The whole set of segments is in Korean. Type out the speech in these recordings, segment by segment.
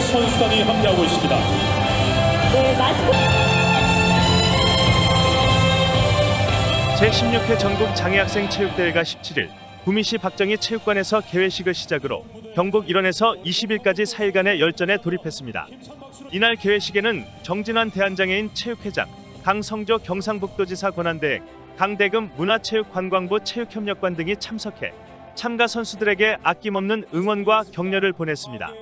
선수단이 함께하고 있습니다. 네, 마스코 제16회 전국 장애학생 체육대회가 17일 구미시 박정희 체육관에서 개회식을 시작으로 경북 일원에서 20일까지 4일간의 열전에 돌입했습니다. 이날 개회식에는 정진환 대한장애인 체육회장, 강성조 경상북도지사 권한대행, 강대금 문화체육관광부 체육협력관 등이 참석해 참가 선수들에게 아낌없는 응원과 격려를 보냈습니다.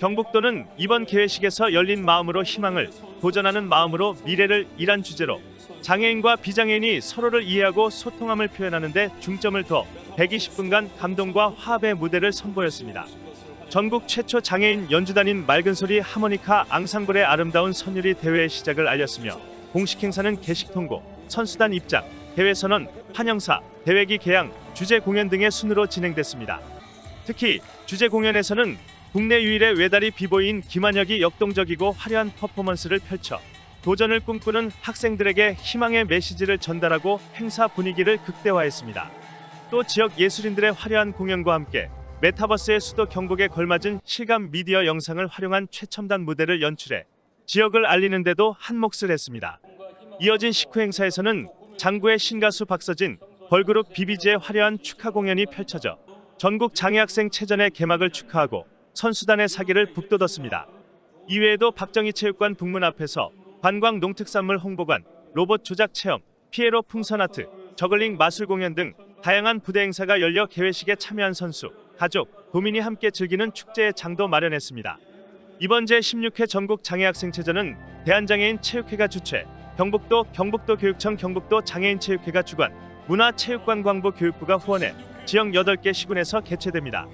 경북도는 이번 개회식에서 열린 마음으로 희망을 도전하는 마음으로 미래를 이란 주제로 장애인과 비장애인이 서로를 이해하고 소통함을 표현하는 데 중점을 둬 120분간 감동과 화합의 무대를 선보였습니다. 전국 최초 장애인 연주단인 맑은 소리 하모니카 앙상블의 아름다운 선율이 대회의 시작을 알렸으며 공식 행사는 개식 통고, 선수단 입장, 대회 선언, 환영사, 대회기 개양, 주제 공연 등의 순으로 진행됐습니다. 특히 주제 공연에서는 국내 유일의 외다리 비보이인 김한혁이 역동적이고 화려한 퍼포먼스를 펼쳐 도전을 꿈꾸는 학생들에게 희망의 메시지를 전달하고 행사 분위기를 극대화했습니다. 또 지역 예술인들의 화려한 공연과 함께 메타버스의 수도 경북에 걸맞은 실감 미디어 영상을 활용한 최첨단 무대를 연출해 지역을 알리는 데도 한 몫을 했습니다. 이어진 식후 행사에서는 장구의 신가수 박서진, 걸그룹 비비지의 화려한 축하 공연이 펼쳐져 전국 장애학생 체전의 개막을 축하하고 선수단의 사기를 북돋았습니다. 이외에도 박정희 체육관 북문 앞에서 관광 농특산물 홍보관, 로봇 조작 체험, 피에로 풍선 아트, 저글링 마술 공연 등 다양한 부대 행사가 열려 개회식에 참여한 선수, 가족, 도민이 함께 즐기는 축제의 장도 마련했습니다. 이번 제16회 전국 장애학생체전은 대한장애인 체육회가 주최, 경북도 경북도 교육청 경북도 장애인 체육회가 주관, 문화체육관 광부 교육부가 후원해 지역 8개 시군에서 개최됩니다.